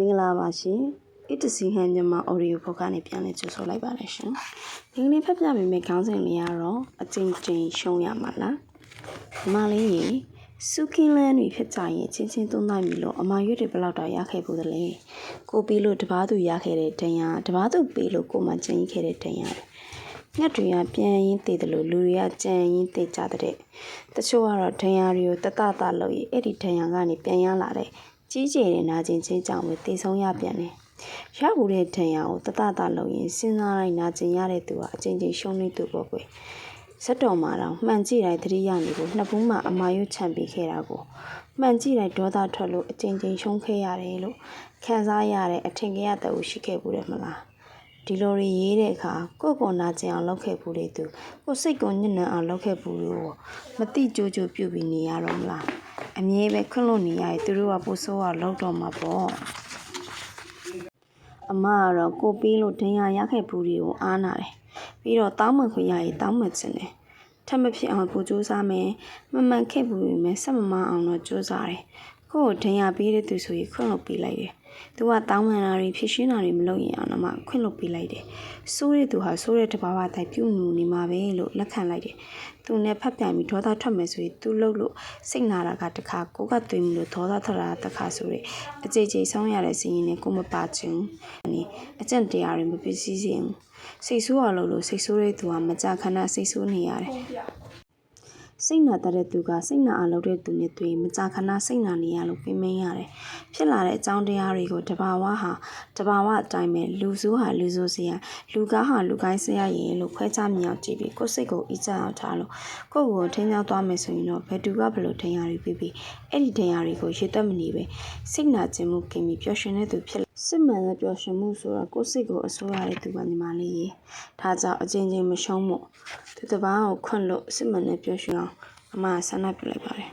မင်္ဂလာပါရှင်အစ်တစီဟန်ညီမအော်ဒီယိုဘုတ်ကနေပြန်လည်ကြိုဆိုလိုက်ပါတယ်ရှင်ဒီကနေ့ဖတ်ပြပေးမယ့်ခေါင်းစဉ်လေးကတော့အကျဉ်းချင်းရှုံးရမှာလားညီမလေးရေစုကင်းလန်းတွေဖြစ်ကြရင်ချင်းချင်းသုံးနိုင်ပြီလို့အမရွတ်တွေဘယ်လောက်တော့ရခဲ့ဘူးသလဲကိုပြီးလို့တပားသူရခဲ့တဲ့တန်ရတပားသူပြီးလို့ကိုမှကျင်းခဲ့တဲ့တန်ရညက်တွေကပြန်ရင်းတည်တယ်လို့လူတွေကကြံရင်းတည်ကြတဲ့တချို့ကတော့ဒဏ်ရာတွေကိုတတတလို့ရအဲ့ဒီဒဏ်ရာကနေပြန်ရလာတဲ့ ကြီးကျယ်တဲ့နာကျင်ချင်းကြောင့်ပဲတည်ဆုံးရပြန်တယ်။ရဘူးတဲ့ဒဏ်ရာကိုတတတလို့ရင်စဉ်းစားလိုက်နာကျင်ရတဲ့သူကအချင်းချင်းရှုံးနေသူပေါ့ကွယ်။စက်တော်မှာတော့မှန်ကြည့်တိုင်းသတိရနေကိုနှစ်ဘူးမှအမာရွတ်ချန်ပြီးခဲ့တာကိုမှန်ကြည့်တိုင်းဒေါသထွက်လို့အချင်းချင်းရှုံးခဲ့ရတယ်လို့ခံစားရတဲ့အထင်ကြီးရတဲ့ရှိခဲ့ဘူးတယ်မလား။ဒီလိုတွေရေးတဲ့အခါကိုယ့်ကိုယ်နာကျင်အောင်လုပ်ခဲ့ဘူးလေသူကိုယ်စိတ်ကိုညှဉ်းနှံအောင်လုပ်ခဲ့ဘူးလို့မတိကြိုးကြိုးပြုတ်ပြီးနေရတော့မလား အမြဲပဲခွန့်လို့နေရရင်သူတို့ကပိုဆိုးအောင်လုပ်တော့မှာပေါ့အမကတော့ကိုပြီးလို့ဒဏ်ရာရခဲ့ဘူးတွေကိုအားနာတယ်ပြီးတော့တောင်းမှခွင့်ရရင်တောင်းမှချင်တယ်ထပ်မဖြစ်အောင်ကိုစူးစမ်းမယ်မမှန်ခဲ့ဘူးပဲဆက်မမအောင်တော့စူးစမ်းတယ် ကိုယ့်ကိုဒဏ်ရာပေးတဲ့သူဆိုရင်ခွန့်လို့ပေးလိုက်တယ်သူကတောင်းပန်တာတွေဖြစ်ရှင်းတာတွေမလုပ်ရင်အောင်တော့မှခွင့်လွှတ်ပေးလိုက်တယ်။စိုးတဲ့သူဟာစိုးတဲ့တဘာဝတိုင်းပြုမှုနေမှာပဲလို့လက်ခံလိုက်တယ်။သူနဲ့ဖက်ပြန်ပြီးဒေါသထွက်မယ်ဆိုရင်သူလှုပ်လို့စိတ်နာတာကတခါကိုကသွေးမှုလို့ဒေါသထွက်တာတခါဆိုရက်အကြိတ်ကြိတ်ဆုံးရတဲ့စီရင်နဲ့ကိုမပါချင်ဘူး။အကျင့်တရားတွေမပစ္စည်းစင်ဘူး။စိတ်ဆိုးအောင်လို့လို့စိတ်ဆိုးတဲ့သူကမကြခဏစိတ်ဆိုးနေရတယ်။ စိတ်နာတတ်တဲ့သူကစိတ်နာအောင်လုပ်တဲ့သူနဲ့တွေ့မကြာခဏစိတ်နာနေရလို့ပြင်မင်းရတယ်။ဖြစ်လာတဲ့အကြောင်းတရားတွေကိုတဘာဝဟာတဘာဝအတိုင်းပဲလူဆိုးဟာလူဆိုးစရာလူကားဟာလူကိုင်းစရာရင်လို့ခွဲခြားမြင်အောင်ကြည့်ပြီးကိုယ်စိတ်ကိုအီးကြအောင်ထားလို့ကိုယ့်ကိုထိန်းချောင်းသွားမယ်ဆိုရင်တော့ဘယ်သူကဘယ်လိုထိန်းရတွေပြီးပြီးအဲ့ဒီထိန်းရတွေကိုရေသက်မနေပဲစိတ်နာခြင်းမှုကင်ပြီးပျော်ရွှင်တဲ့သူဖြစ်စစ်မှန်တဲ့ပျော်ရွှင်မှုဆိုတာကိုယ်စိတ်ကိုအစိုးရတဲ့သူကညီမလေးရေဒါကြောင့်အချင်းချင်းမရှုံးမို့သူတစ်ပားကိုခွန့်လို့စစ်မှန်တဲ့ပျော်ရွှင်အောင်အမဆန္ဒပြုလိုက်ပါတယ်